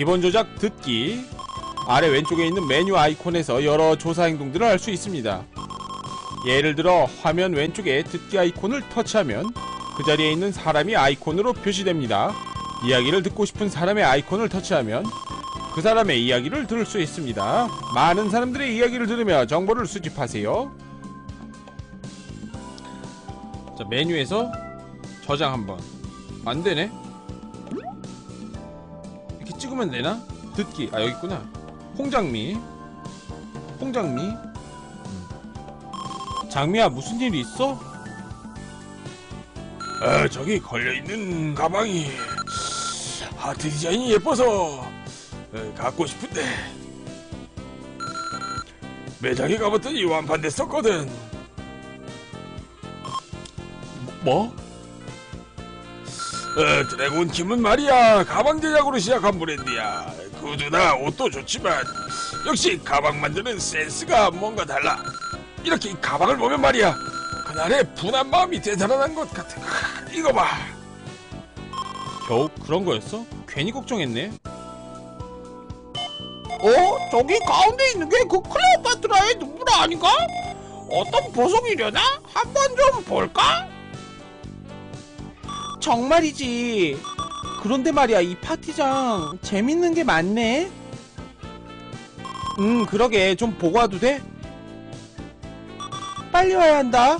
기본 조작 듣기 아래 왼쪽에 있는 메뉴 아이콘에서 여러 조사 행동들을 할 수 있습니다. 예를 들어 화면 왼쪽에 듣기 아이콘을 터치하면 그 자리에 있는 사람이 아이콘으로 표시됩니다. 이야기를 듣고 싶은 사람의 아이콘을 터치하면 그 사람의 이야기를 들을 수 있습니다. 많은 사람들의 이야기를 들으며 정보를 수집하세요. 자, 메뉴에서 저장 한번. 안 되네? 찍으면 되나? 듣기. 아, 여기 있구나. 홍장미. 홍장미. 음. 장미야, 무슨 일 있어? 아, 저기 걸려있는 가방이 하트 디자인이 예뻐서 어, 갖고 싶은데 매장에 가봤더니 완판됐었거든 뭐? 어, 드래곤 킴은 말이야 가방 제작으로 시작한 브랜드야 구두나 옷도 좋지만 역시 가방 만드는 센스가 뭔가 달라 이렇게 이 가방을 보면 말이야 그날의 분한 마음이 되살아난 것 같아 크, 이거 봐 겨우 그런 거였어? 괜히 걱정했네. 어? 저기 가운데 있는 게 그 클레오파트라의 눈물 아닌가? 어떤 보석이려나? 한번 좀 볼까? 정말이지. 그런데 말이야, 이 파티장 재밌는 게 많네. 음, 그러게. 좀 보고 와도 돼? 빨리 와야 한다.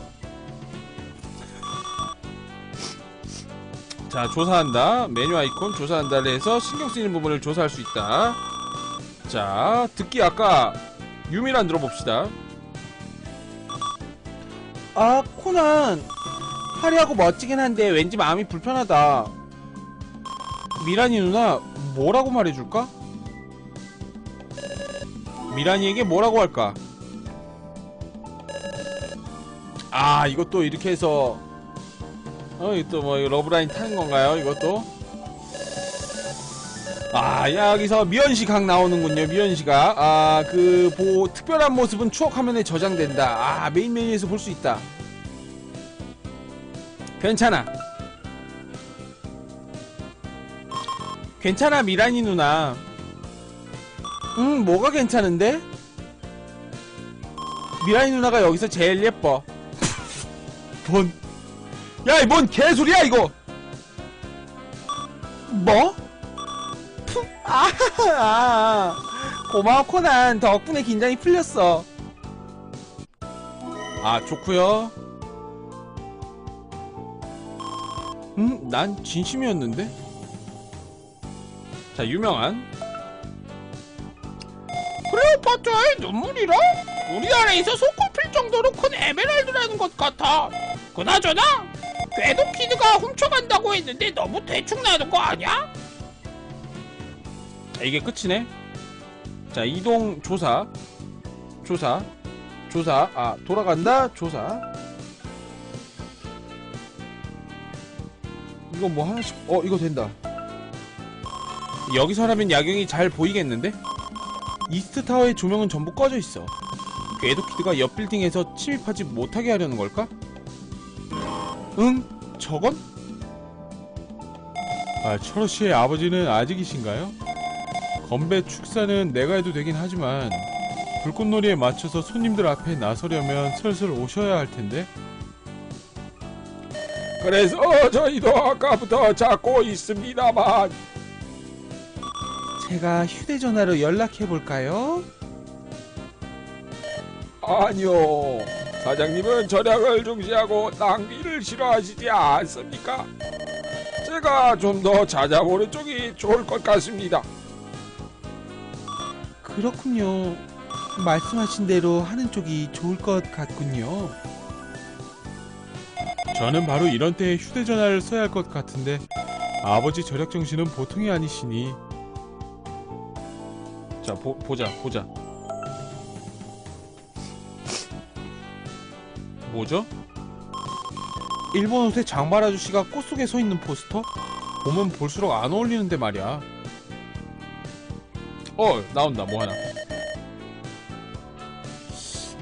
자, 조사한다. 메뉴 아이콘 조사한다를 해서 신경 쓰이는 부분을 조사할 수 있다. 자, 듣기 아까 유미란 들어봅시다. 아, 코난. 화려하고 멋지긴 한데 왠지 마음이 불편하다. 미란이 누나, 뭐라고 말해줄까? 미란이에게 뭐라고 할까? 아, 이것도 이렇게 해서 어, 이또 뭐 러브라인 타는 건가요? 이것도? 아, 여기서 미연시 각 나오는군요. 미연시가 아, 그 보, 특별한 모습은 추억 화면에 저장된다. 아, 메인 메뉴에서 볼 수 있다. 괜찮아. 괜찮아, 미란이 누나. 음, 뭐가 괜찮은데? 미란이 누나가 여기서 제일 예뻐. 뭔? 야, 이 뭔 개소리야, 이거! 뭐? 푸, 아, 아, 고마워, 코난. 덕분에 긴장이 풀렸어. 아, 좋구요. 음, 난 진심이었는데? 자, 유명한. 클레오파트라의 눈물이라? 우리 안에서 손꼽힐 정도로 큰 에메랄드라는 것 같아. 그나저나 궤도 키드가 훔쳐간다고 했는데 너무 대충 나는 거 아니야? 자, 이게 끝이네. 자, 이동 조사. 조사. 조사. 아, 돌아간다. 조사. 이거 뭐 하나씩, 어, 이거 된다. 여기서라면 야경이 잘 보이겠는데? 이스트 타워의 조명은 전부 꺼져 있어. 그 에도키드가 옆 빌딩에서 침입하지 못하게 하려는 걸까? 응? 저건? 아, 철호 씨의 아버지는 아직이신가요? 건배 축사는 내가 해도 되긴 하지만 불꽃놀이에 맞춰서 손님들 앞에 나서려면 슬슬 오셔야 할 텐데. 그래서 저희도 아까부터 찾고 있습니다만 제가 휴대전화로 연락해 볼까요? 아니요 사장님은 절약을 중시하고 낭비를 싫어하시지 않습니까? 제가 좀 더 찾아보는 쪽이 좋을 것 같습니다 그렇군요. 말씀하신 대로 하는 쪽이 좋을 것 같군요. 저는 바로 이런 때에 휴대전화를 써야 할 것 같은데 아버지 절약 정신은 보통이 아니시니. 자, 보, 보자, 보자. 뭐죠? 일본 옷에 장발 아저씨가 꽃 속에 서 있는 포스터? 보면 볼수록 안 어울리는데 말이야. 어, 나온다, 뭐 하나.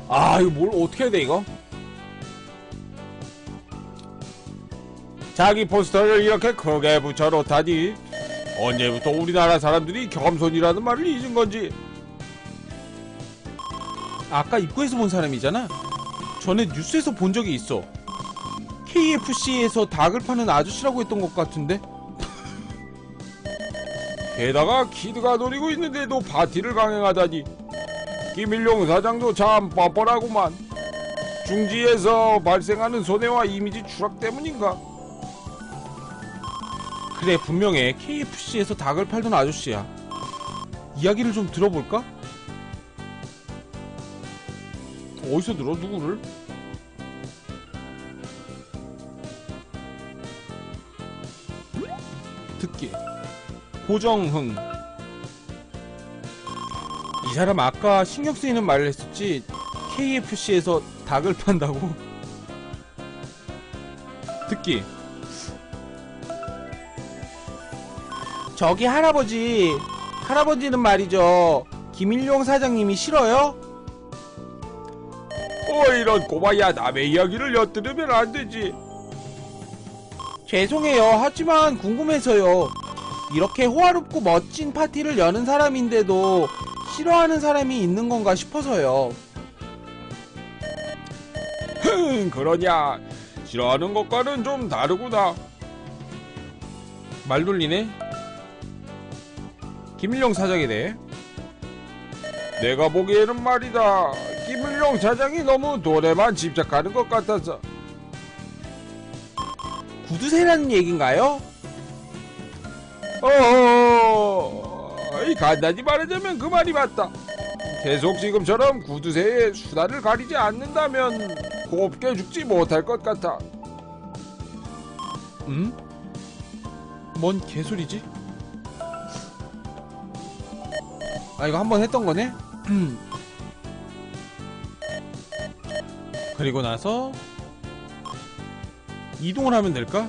아, 이거 뭘 어떻게 해야 돼, 이거? 자기 포스터를 이렇게 크게 붙여놓다니 언제부터 우리나라 사람들이 겸손이라는 말을 잊은 건지 아까 입구에서 본 사람이잖아. 전에 뉴스에서 본 적이 있어. KFC에서 닭을 파는 아저씨라고 했던 것 같은데. 게다가 키드가 노리고 있는데도 파티를 강행하다니 김일용 사장도 참 뻔뻔하구만 중지에서 발생하는 손해와 이미지 추락 때문인가 그래 분명해 KFC에서 닭을 팔던 아저씨야. 이야기를 좀 들어볼까? 어디서 들어 누구를? 듣기 고정흥 이 사람 아까 신경 쓰이는 말을 했었지 KFC에서 닭을 판다고 듣기 저기 할아버지 할아버지는 말이죠. 김일용 사장님이 싫어요? 어 이런 꼬마야 남의 이야기를 엿들으면 안 되지. 죄송해요. 하지만 궁금해서요. 이렇게 호화롭고 멋진 파티를 여는 사람인데도 싫어하는 사람이 있는 건가 싶어서요. 흥 그러냐. 싫어하는 것과는 좀 다르구나. 말 돌리네 김일용 대해 내가 보기에는 말이다 김일용 사장이 너무 돈에만 집착하는 것 같아서 구두쇠라는 얘긴가요? 어, 이 간단히 말하자면 그 말이 맞다. 계속 지금처럼 구두쇠에 수단을 가리지 않는다면 곱게 죽지 못할 것 같아. 음? 뭔 개소리지? 아 이거 한 번 했던 거네? 음. 그리고 나서 이동을 하면 될까?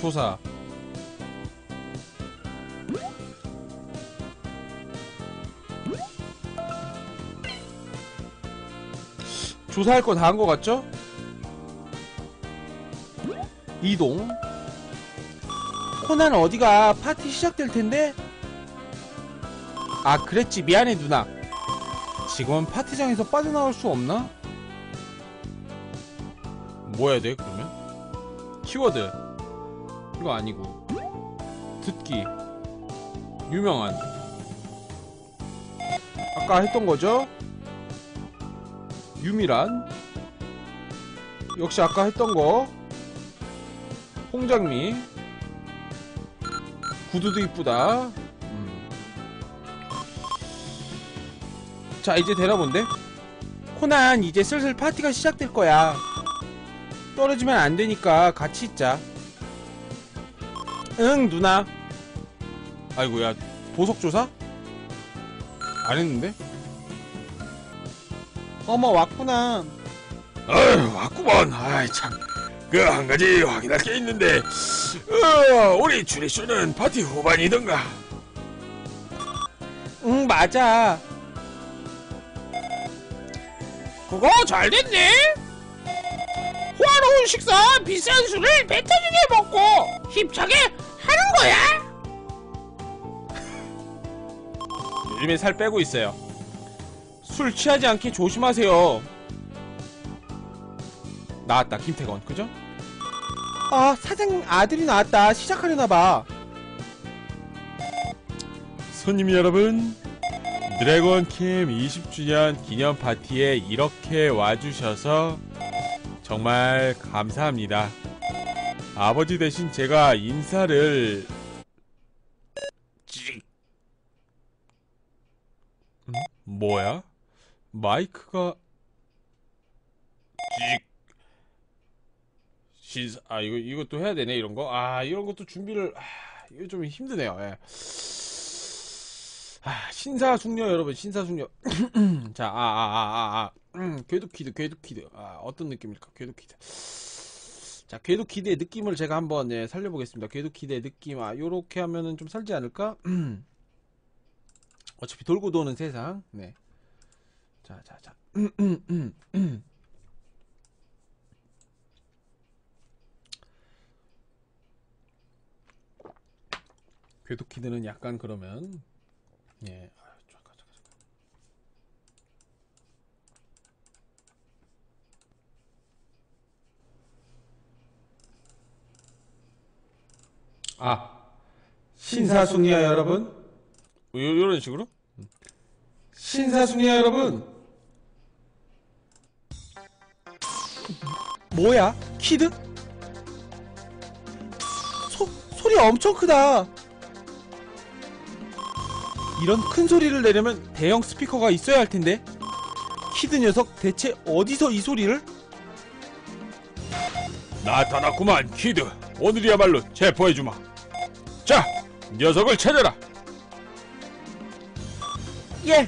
조사 조사할 거 다 한 거 같죠? 이동 코난 어디가 파티 시작될 텐데? 아 그랬지. 미안해 누나. 지금은 파티장에서 빠져나올 수 없나? 뭐 해야 돼 그러면? 키워드. 이거 아니고. 듣기. 유명한. 아까 했던 거죠? 유미란? 역시 아까 했던 거. 홍장미. 구두도 이쁘다 자 이제 되나 본데? 코난 이제 슬슬 파티가 시작될 거야. 떨어지면 안 되니까 같이 있자. 응 누나. 아이고야 보석 조사? 안 했는데? 어머 왔구나. 아유 왔구먼. 아이 참 그 한 가지 확인할 게 있는데 어, 우리 주리쇼는 파티 후반이던가? 응 맞아 그거 잘 됐네. 호화로운 식사 비싼 술을 배 터지게 먹고 힘차게 하는 거야. 요즘에 살 빼고 있어요 술 취하지 않게 조심하세요 나왔다 김태건 그죠? 아 사장님 아들이 나왔다 시작하려나 봐 손님 여러분, 드래곤 캠 20주년 기념 파티에 이렇게 와주셔서 정말 감사합니다. 아버지 대신 제가 인사를 찍. 음? 뭐야? 마이크가 찍. 신사 아 이거 이것도 해야 되네 이런 거. 아 이런 것도 준비를 아, 이거 좀 힘드네요. 예. 아, 신사숙녀 여러분 신사숙녀. 자아아아 아 아. 음, 궤도키드 궤도키드. 아 어떤 느낌일까? 궤도키드. 자 궤도키드의 느낌을 제가 한번 예, 살려보겠습니다. 궤도키드의 느낌. 아 요렇게 하면은 좀 살지 않을까? 어차피 돌고 도는 세상. 네 자 자자. 궤도키드는 약간 그러면 예. 아유, 잠깐, 잠깐, 잠깐. 아 신사숙녀 여러분 요, 이런 식으로? 신사숙녀 여러분 뭐야 키드? 소, 소리 엄청 크다 이런 큰 소리를 내려면 대형 스피커가 있어야 할 텐데 키드 녀석 대체 어디서 이 소리를? 나타났구만 키드 오늘이야말로 체포해주마 자 녀석을 찾아라 예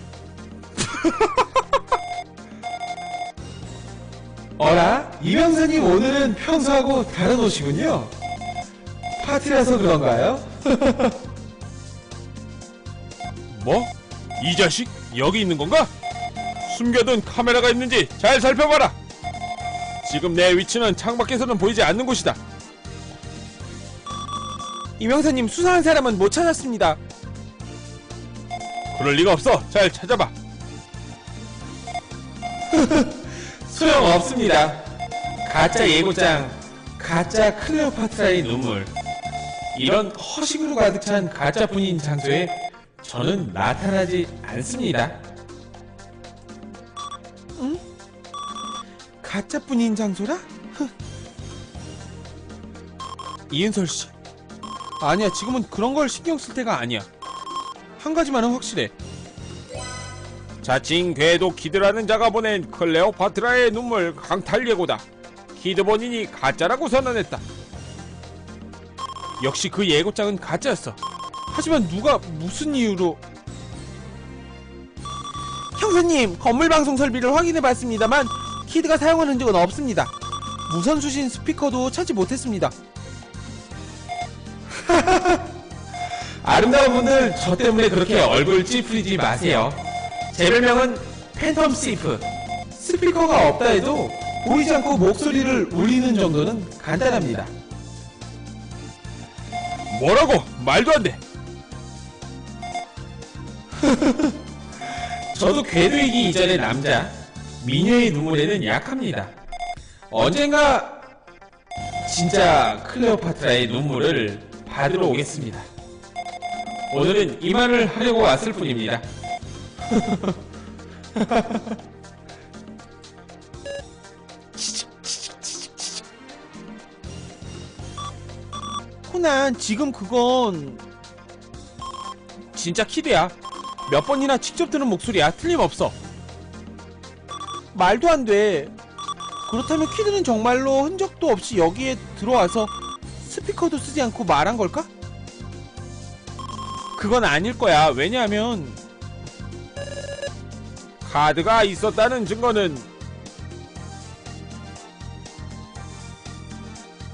어라? 이명사님 오늘은 평소하고 다른 옷이군요 파티라서 그런가요? 뭐? 이 자식 여기 있는 건가? 숨겨둔 카메라가 있는지 잘 살펴봐라 지금 내 위치는 창밖에서는 보이지 않는 곳이다 이명사님 수상한 사람은 못 찾았습니다 그럴 리가 없어 잘 찾아봐 소용 없습니다. 가짜 예고장, 가짜 클레오파트라의 눈물. 이런 허식으로 가득 찬 가짜뿐인 장소에 저는 나타나지 않습니다. 응? 가짜뿐인 장소라? 흥. 이은설 씨. 아니야, 지금은 그런 걸 신경 쓸 때가 아니야. 한 가지만은 확실해. 자칭 궤도 키드라는 자가 보낸 클레오파트라의 눈물 강탈 예고다. 키드 본인이 가짜라고 선언했다. 역시 그 예고장은 가짜였어. 하지만 누가 무슨 이유로? 형사님, 건물 방송 설비를 확인해봤습니다만 키드가 사용한 흔적은 없습니다. 무선 수신 스피커도 찾지 못했습니다. 아름다운 분들 저 때문에 그렇게 얼굴 찌푸리지 마세요. 제 별명은 팬텀 시프. 스피커가 없다 해도 보이지 않고 목소리를 울리는 정도는 간단합니다. 뭐라고? 말도 안 돼. 저도 궤도이기 이전의 남자 미녀의 눈물에는 약합니다. 언젠가 진짜 클레오파트라의 눈물을 받으러 오겠습니다. 오늘은 이 말을 하려고 왔을 뿐입니다. 코난 지금 그건 진짜 키드야. 몇 번이나 직접 들은 목소리야. 틀림없어. 말도 안 돼. 그렇다면 키드는 정말로 흔적도 없이 여기에 들어와서 스피커도 쓰지 않고 말한 걸까? 그건 아닐 거야. 왜냐하면 카드가 있었다는 증거는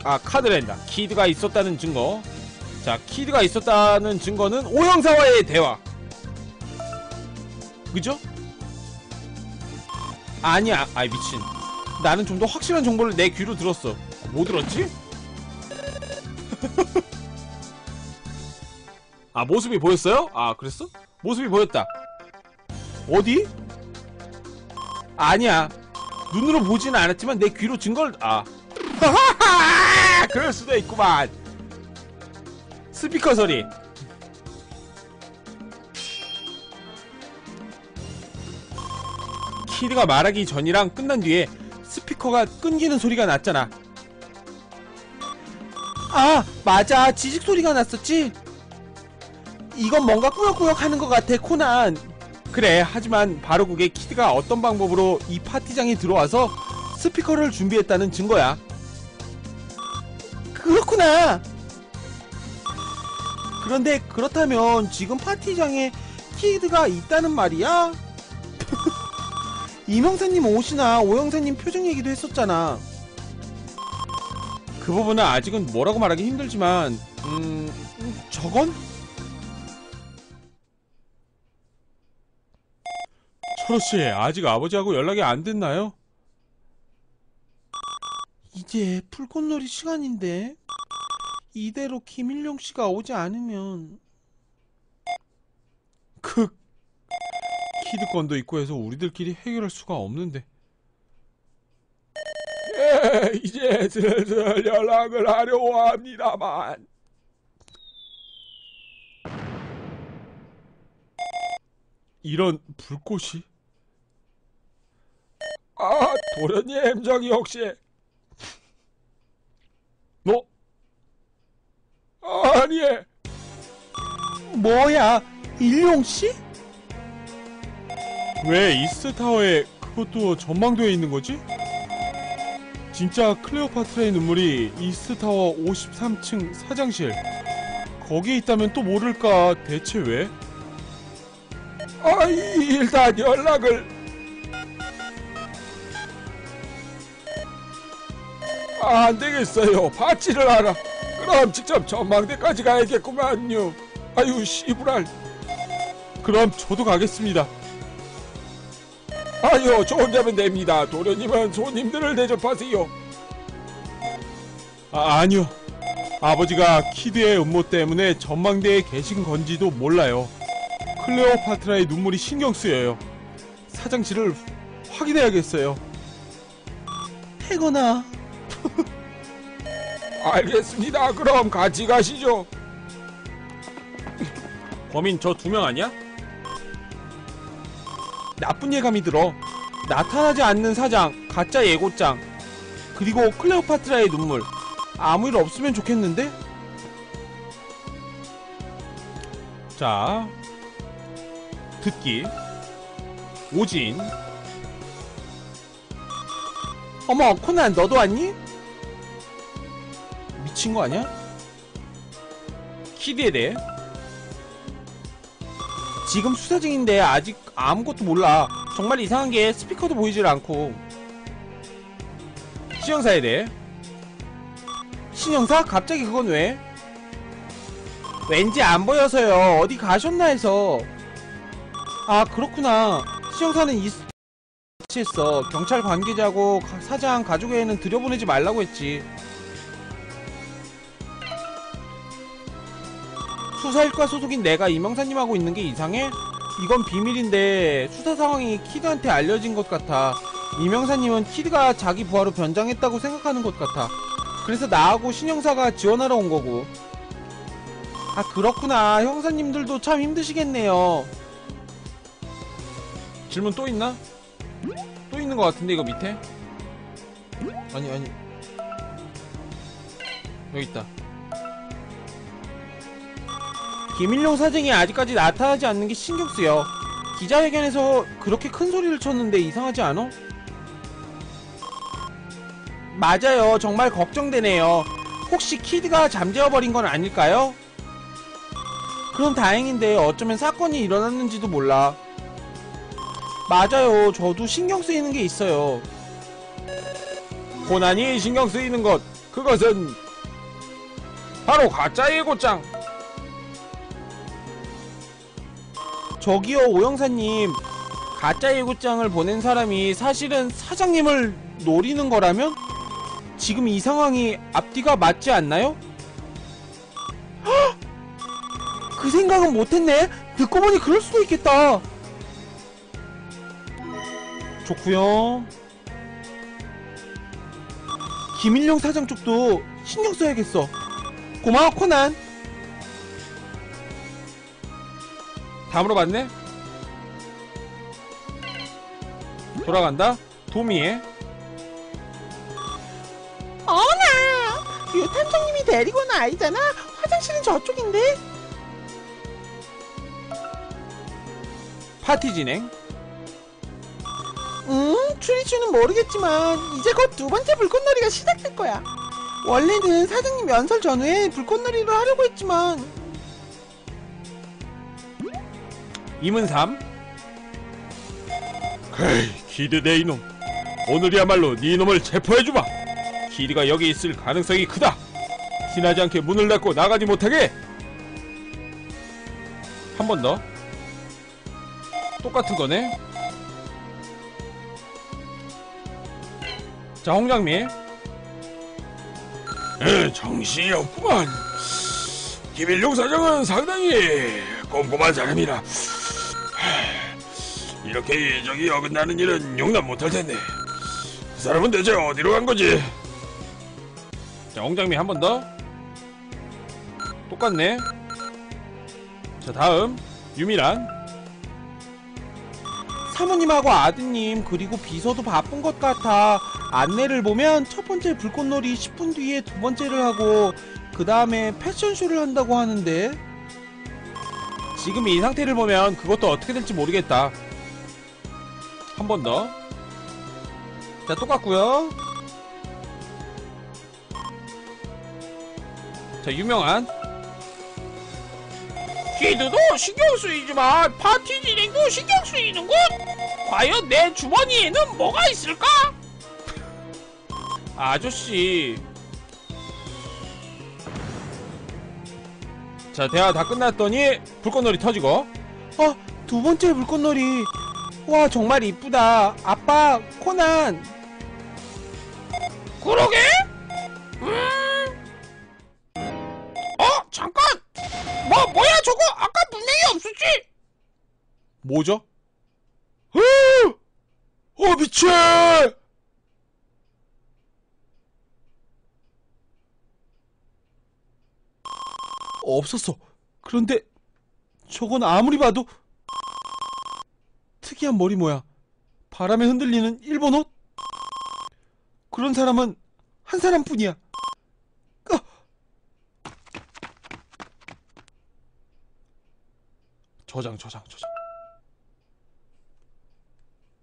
아 카드랜다. 키드가 있었다는 증거. 자, 키드가 있었다는 증거는 오형사와의 대화. 그죠? 아니야. 아이 미친. 나는 좀 더 확실한 정보를 내 귀로 들었어. 뭐 들었지? 아 모습이 보였어요? 아 그랬어? 모습이 보였다. 어디? 아니야. 눈으로 보지는 않았지만 내 귀로 증거를 아! 그럴 수도 있구만. 스피커 소리. 키드가 말하기 전이랑 끝난 뒤에 스피커가 끊기는 소리가 났잖아. 아, 맞아. 지직 소리가 났었지? 이건 뭔가 꾸역꾸역 하는 것 같아, 코난. 그래, 하지만 바로 그게 키드가 어떤 방법으로 이 파티장에 들어와서 스피커를 준비했다는 증거야. 그렇구나. 그런데 그렇다면 지금 파티장에 키드가 있다는 말이야? 이명사님 옷이나 오영사님 표정 얘기도 했었잖아. 그 부분은 아직은 뭐라고 말하기 힘들지만, 음, 음, 저건? 철호씨 아직 아버지하고 연락이 안 됐나요? 이제 불꽃놀이 시간인데 이대로 김일용 씨가 오지 않으면 키드 건도 있고 해서 우리들끼리 해결할 수가 없는데. 예, 이제 슬슬 연락을 하려고 합니다만. 이런 불꽃이? 아, 도련님, 저기 혹시. 너? 아니, 뭐야, 일용 씨? 왜 이스타워에 그것도 전망대에 있는 거지? 진짜 클레오파트라의 눈물이 이스타워 53층 사장실 거기에 있다면 또 모를까 대체 왜? 아, 일단 연락을. 아, 안 되겠어요. 받지를 않아. 그럼 직접 전망대까지 가야겠구만요. 아유, 씨부랄. 그럼 저도 가겠습니다 아유, 저 혼자면 됩니다. 도련님은 손님들을 대접하세요. 아, 아니요 아버지가 키드의 음모 때문에 전망대에 계신 건지도 몰라요 클레오파트라의 눈물이 신경 쓰여요 사장실을 확인해야겠어요 태거나, 알겠습니다. 그럼 같이 가시죠. 범인 저 두 명 아니야? 나쁜 예감이 들어. 나타나지 않는 사장, 가짜 예고장, 그리고 클레오파트라의 눈물. 아무 일 없으면 좋겠는데? 자, 듣기. 오진. 어머, 코난, 너도 왔니? 미친 거 아니야? 키드에 대해. 지금 수사 중인데 아직 아무것도 몰라. 정말 이상한 게 스피커도 보이질 않고. 시형사에 대해. 신형사? 갑자기 그건 왜? 왠지 안 보여서요. 어디 가셨나 해서. 아, 그렇구나. 신형사는 이스했어. 경찰 관계자고 가- 사장 가족에는 들여보내지 말라고 했지. 수사일과 소속인 내가 이명사님하고 있는 게 이상해? 이건 비밀인데 수사 상황이 키드한테 알려진 것 같아. 이명사님은 키드가 자기 부하로 변장했다고 생각하는 것 같아. 그래서 나하고 신형사가 지원하러 온 거고. 아, 그렇구나. 형사님들도 참 힘드시겠네요. 질문 또 있나? 또 있는 것 같은데 이거 밑에? 아니 아니 여기 있다 김일용 사장이 아직까지 나타나지 않는 게 신경 쓰여. 기자회견에서 그렇게 큰 소리를 쳤는데 이상하지 않아? 맞아요. 정말 걱정되네요. 혹시 키드가 잠재워버린 건 아닐까요? 그럼 다행인데 어쩌면 사건이 일어났는지도 몰라. 맞아요. 저도 신경 쓰이는 게 있어요. 고난이 신경 쓰이는 것, 그것은 바로 가짜 예고장. 저기요 오영사님. 가짜 예고장을 보낸 사람이 사실은 사장님을 노리는 거라면? 지금 이 상황이 앞뒤가 맞지 않나요? 헉! 그 생각은 못했네. 듣고 보니 그럴 수도 있겠다. 좋구요. 김일용 사장 쪽도 신경 써야겠어. 고마워 코난 다 물어봤네? 돌아간다? 도미에? 어나! 유탐정님이 데리고 온 아이잖아? 화장실은 저쪽인데? 파티 진행? 음 추리추는 모르겠지만 이제 곧 두 번째 불꽃놀이가 시작될 거야. 원래는 사장님 연설 전후에 불꽃놀이를 하려고 했지만 이문삼. 헤이, 내 이놈. 오늘이야말로 네 놈을 체포해주마. 키드가 여기 있을 가능성이 크다. 티나지 않게 문을 닫고 나가지 못하게. 한 번 더. 똑같은 거네. 자 홍장미. 에, 정신이 없구만. 김일용 사장은 상당히 꼼꼼한 사람이라. 하, 이렇게 예정이 어긋나는 일은 용납 못할 텐데. 그 사람은 대체 어디로 간 거지? 자, 엉장미 한 번 더. 똑같네. 자, 다음. 유미란. 사모님하고 아드님 그리고 비서도 바쁜 것 같아 안내를 보면 첫 번째 불꽃놀이 10분 뒤에 두 번째를 하고 그 다음에 패션쇼를 한다고 하는데 지금 이 상태를 보면 그것도 어떻게 될지 모르겠다. 한 번 더. 자, 똑같고요. 자, 유명한. 키드도 신경 쓰이지만 파티 진행도 신경 쓰이는군. 과연 내 주머니에는 뭐가 있을까? 아저씨. 자, 대화 다 끝났더니 불꽃놀이 터지고. 어두 번째 불꽃놀이 와 정말 이쁘다 아빠 코난 그러게? 음. 어 잠깐. 뭐 뭐야 저거 아까 분명히 없었지? 뭐죠? 어 미쳐! 없었어 그런데 저건 아무리 봐도 특이한 머리 모양 바람에 흔들리는 일본 옷 그런 사람은 한 사람뿐이야 아! 저장, 저장, 저장.